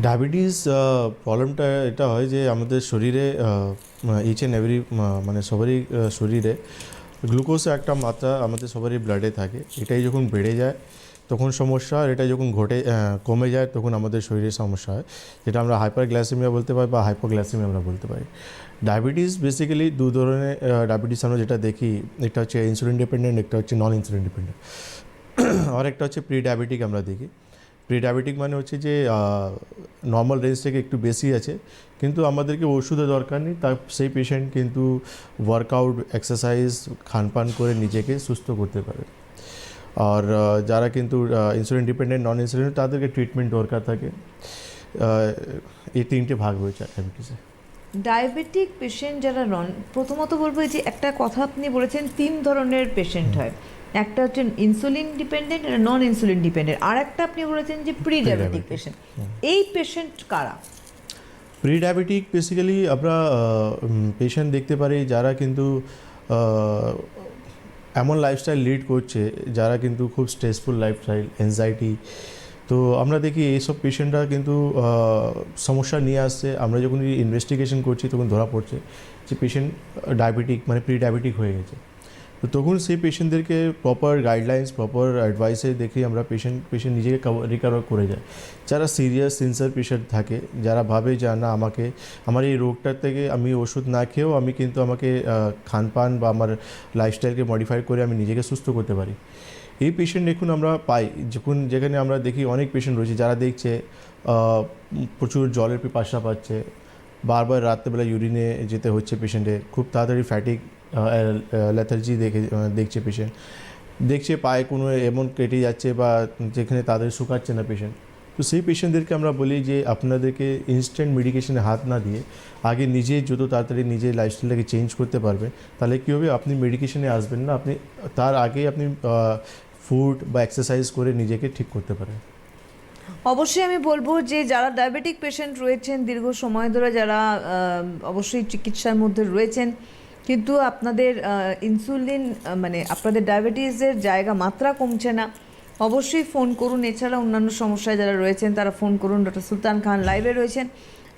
Diabetes প্রবলেমটা এটা হয় যে আমাদের শরীরে ইচ অ্যান্ড এভরি মানে সবারই শরীরে গ্লুকোজের একটা মাত্রা আমাদের সবারই ব্লাডে থাকে। এটাই যখন বেড়ে যায়, তখন সমস্যা আর এটা যখন ঘটে কমে যায়, তখন আমাদের শরীরে সমস্যা হয়। যেটা আমরা হাইপার গ্লাসেমিয়া বলতে পারি বা হাইপোগ্লাসেমিয়া আমরা বলতে পারি। ডায়াবেটিস বেসিক্যালি দু ধরনের ডায়াবেটিস আমরা যেটা দেখি। একটা হচ্ছে ইনসুলিন ডিপেন্ডেন্ট একটা হচ্ছে নন ইনসুলিন ডিপেন্ডেন্ট আর একটা হচ্ছে প্রি ডায়াবেটিক আমরা দেখি। প্রি ডায়াবেটিক মানে হচ্ছে যে নর্মাল রেঞ্জ থেকে একটু বেশি আছে। কিন্তু আমাদেরকে ওষুধের দরকার নেই। তার সেই পেশেন্ট কিন্তু ওয়ার্কআউট এক্সারসাইজ খানপান করে নিজেকে সুস্থ করতে পারে। আর যারা কিন্তু ইনসুলিন ডিপেন্ডেন্ট নন ইনসুলিন তাদেরকে ট্রিটমেন্ট দরকার থাকে। এই তিনটে ভাগ রয়েছে ডায়াবেটিসে ডায়াবেটিক পেশেন্ট যারা নন প্রথমত বলব যে একটা কথা আপনি বলেছেন তিন ধরনের পেশেন্ট হয়। একটা হচ্ছে ইনসুলিন ডিপেন্ডেন্ট আর নন ইনসুলিন ডিপেন্ডেন্ট আর একটা আপনি বলেছেন যে প্রি ডায়াবেটিক পেশেন্ট এই পেশেন্ট কারা? প্রি ডায়াবেটিক বেসিক্যালি আমরা পেশেন্ট দেখতে পারি যারা কিন্তু এমন লাইফস্টাইল লিড করছে যারা কিন্তু খুব স্ট্রেসফুল লাইফস্টাইল অ্যাংজাইটি তো আমরা দেখি এইসব পেশেন্টরা কিন্তু সমস্যা নিয়ে আসছে। আমরা যখন ইনভেস্টিগেশন করছি তখন ধরা পড়ছে যে পেশেন্ট ডায়াবেটিক মানে প্রি ডায়াবেটিক হয়ে গেছে। তো তখন সেই পেশেন্টদেরকে প্রপার গাইডলাইন্স প্রপার অ্যাডভাইসে দেখে আমরা পেশেন্ট পেশেন্ট নিজেকে রিকভার করে যায়। যারা সিরিয়াস সিনসার পেশেন্ট থাকে, যারা ভাবে যে, না, আমাকে, আমার এই রোগটার থেকে আমি ওষুধ না খেয়েও আমি কিন্তু আমাকে খানপান বা আমার লাইফস্টাইলকে মডিফাই করে আমি নিজেকে সুস্থ করতে পারি। এই পেশেন্ট দেখুন আমরা পাই। যখন, যেখানে আমরা দেখি অনেক পেশেন্ট রয়েছে যারা দেখছে প্রচুর জলের পিপাসা পাচ্ছে, বারবার রাত্রেবেলা ইউরিনে যেতে হচ্ছে পেশেন্টে খুব তাড়াতাড়ি ফ্যাটিক ল্যাথার্জি দেখে দেখছে পেশেন্ট দেখছে পায়ে কোনো এমন কেটে যাচ্ছে বা যেখানে তাদের শুকাচ্ছে না পেশেন্ট তো সেই পেশেন্টদেরকে আমরা বলি যে আপনাদেরকে ইনস্ট্যান্ট মেডিকেশনে হাত না দিয়ে আগে নিজে যত তাড়াতাড়ি নিজের লাইফস্টাইলটাকে চেঞ্জ করতে পারবে তাহলে কী হবে? আপনি মেডিকেশনে আসবেন না, আপনি তার আগে আপনি ফুড বা এক্সারসাইজ করে নিজেকে ঠিক করতে পারেন। অবশ্যই আমি বলব যে যারা ডায়াবেটিক পেশেন্ট রয়েছেন দীর্ঘ সময় ধরে, যারা অবশ্যই চিকিৎসার মধ্যে রয়েছেন কিন্তু আপনাদের ইনসুলিন মানে আপনাদের ডায়াবেটিসের জায়গা মাত্রা কমছে না। অবশ্যই ফোন করুন। এছাড়া অন্যান্য সমস্যায় যারা রয়েছেন, তারা ফোন করুন। ডক্টর সুলতান খান লাইভে রয়েছেন।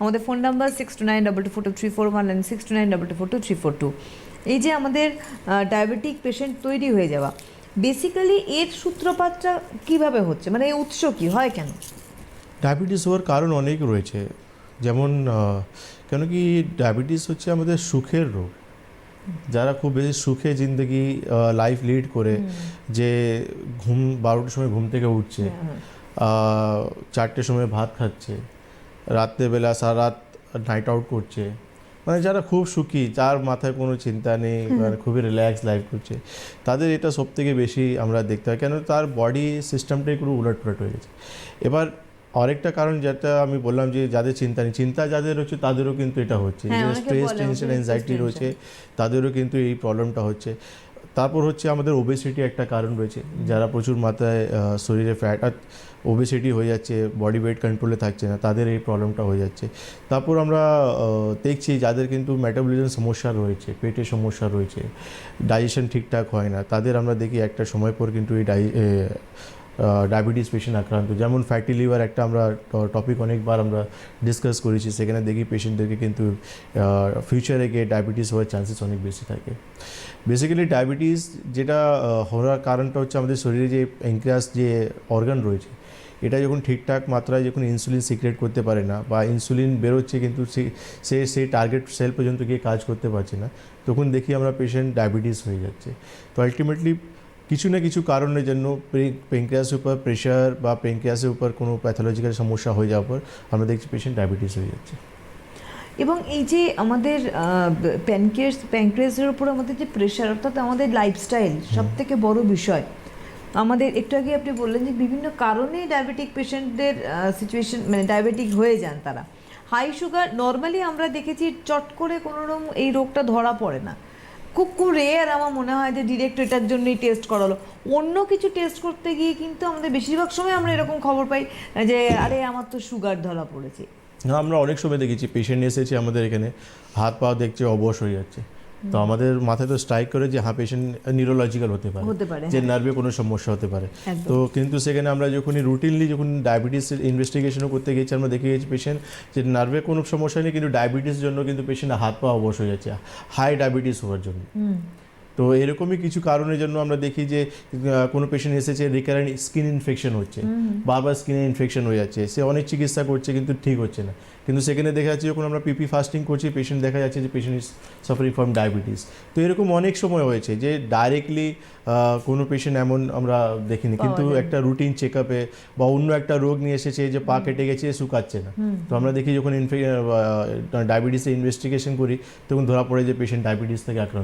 আমাদের phone number six two nine double two four two three four one nine six two nine double two four two three four two এই যে আমাদের ডায়াবেটিক পেশেন্ট তৈরি হয়ে যাওয়া। বেসিক্যালি এর সূত্রপাতটা কীভাবে হচ্ছে? মানে এই উৎস কি? হয় কেন? ডায়াবেটিস হওয়ার কারণ অনেক রয়েছে। যেমন কেন কি ডায়াবেটিস হচ্ছে আমাদের সুখের রোগ। যারা খুব বেশি সুখে জিন্দগি লাইফ লিড করে যে ঘুম বারোটার সময় ঘুম থেকে উঠছে হ্যাঁ, চারটের সময় ভাত খাচ্ছে রাত্রেবেলা সারা রাত নাইট আউট করছে মানে যারা খুব সুখী যার মাথায় কোনো চিন্তা নেই মানে খুবই রিল্যাক্স লাইফ করছে তাদের এটা সব থেকে বেশি আমরা দেখতে হয় কেন তার বডি সিস্টেমটাই পুরো উলট পুলট হয়ে গেছে। এবার আরেকটা কারণ যেটা আমি বললাম যে যাদের চিন্তা নেই চিন্তা যাদের হচ্ছে তাদেরও কিন্তু এটা হচ্ছে। যে স্ট্রেস টেনশন অ্যাংজাইটি রয়েছে তাদেরও কিন্তু এই প্রবলেমটা হচ্ছে। তারপর হচ্ছে আমাদের ওবেসিটি একটা কারণ রয়েছে। যারা প্রচুর মাত্রায় শরীরে ফ্যাট আর ওবেসিটি হয়ে যাচ্ছে বডি ওয়েট কন্ট্রোলে থাকছে না তাদের এই প্রবলেমটা হয়ে যাচ্ছে। তারপর আমরা দেখছি যাদের কিন্তু মেটাবলিজম সমস্যা রয়েছে পেটের সমস্যা রয়েছে ডাইজেশন ঠিকঠাক হয় না তাদের আমরা দেখি একটা সময় পর কিন্তু এই ডাই ডায়াবেটিস পেশেন্ট আক্রান্ত। যেমন ফ্যাটি লিভার একটা আমরা টপিক অনেকবার আমরা ডিসকাস করেছি, সেখানে দেখি পেশেন্টদেরকে কিন্তু ফিউচারে গিয়ে ডায়াবেটিস হওয়ার চান্সেস অনেক বেশি থাকে। বেসিক্যালি ডায়াবেটিস যেটা হওয়ার কারণটা হচ্ছে আমাদের শরীরে যে প্যাঙ্ক্রিয়াস যে অর্গান রয়েছে, এটা যখন ঠিকঠাক মাত্রায় যখন ইনসুলিন সিক্রেট করতে পারে না বা ইনসুলিন বেরোচ্ছে কিন্তু সে সেই টার্গেট সেল পর্যন্ত গিয়ে কাজ করতে পারছে না, তখন দেখি আমরা পেশেন্ট ডায়াবেটিস হয়ে যাচ্ছে। তো আলটিমেটলি কিছু না কিছু কারণের জন্য পেঙ্ক্রিয়াসের উপর প্রেশার বা পেঙ্ক্রিয়াসের উপর কোনো প্যাথোলজিক্যাল সমস্যা হয়ে যাওয়ার পর আমরা দেখছি পেশেন্ট ডায়াবেটিস হয়ে যাচ্ছে। এবং এই যে আমাদের প্যানক্রিয়াস প্যানক্রিয়াসের উপর আমাদের যে প্রেশার অর্থাৎ আমাদের লাইফস্টাইল সব থেকে বড় বিষয় আমাদের একটু আগে আপনি বললেন যে বিভিন্ন কারণে ডায়াবেটিক পেশেন্টদের সিচুয়েশন মানে ডায়াবেটিক হয়ে যান তারা। হাই সুগার নর্মালি আমরা দেখেছি চট করে কোনো রকম এই রোগটা ধরা পড়ে না। খুব খুব রেয়ার আমার মনে হয় যে ডিরেক্ট এটার জন্যই টেস্ট করালো। অন্য কিছু টেস্ট করতে গিয়ে কিন্তু আমাদের বেশিরভাগ সময় আমরা এরকম খবর পাই, যে আরে আমার তো সুগার ধরা পড়েছে। আমরা অনেক সময় দেখেছি পেশেন্ট এসেছে আমাদের এখানে হাত পা দেখছে, অবশ হয়ে যাচ্ছে। তো আমাদের মাথায় তো স্ট্রাইক করে যে হ্যাঁ পেশেন্ট নিউরোলজিক্যাল হতে পারে যে হ্যাঁ, নার্ভে কোনো সমস্যা হতে পারে। তো কিন্তু সেখানে আমরা যখনই রুটিনলি যখন ডায়াবেটিসের ইনভেস্টিগেশনও করতে গিয়েছি আমরা দেখে গেছি পেশেন্ট যে নার্ভে কোনো সমস্যা নেই কিন্তু ডায়াবেটিস জন্য কিন্তু পেশেন্ট হাত পা অবশ হয়ে যাচ্ছে হাই ডায়াবেটিস হওয়ার জন্য। তো এরকমই কিছু কারণের জন্য আমরা দেখি যে কোনো পেশেন্ট এসেছে রিকারেন্ট স্কিন ইনফেকশন হচ্ছে বারবার স্কিনে ইনফেকশন হয়ে যাচ্ছে সে অনেক চিকিৎসা করছে কিন্তু ঠিক হচ্ছে না। কিন্তু সেখানে দেখা যাচ্ছে যখন আমরা পিপি ফাস্টিং করছি পেশেন্ট দেখা যাচ্ছে যে patient is suffering from diabetes তো এরকম অনেক সময় হয়েছে যে ডাইরেক্টলি কোনো পেশেন্ট এমন আমরা দেখিনি। কিন্তু একটা রুটিন চেক আপে বা অন্য একটা রোগ নিয়ে এসেছে যে পা কেটে গেছে শুকাচ্ছে না। তো আমরা দেখি যখন ইনফে ডায়াবেটিসে ইনভেস্টিগেশন করি তখন ধরা পড়ে যে পেশেন্ট ডায়াবেটিস থেকে আক্রান্ত।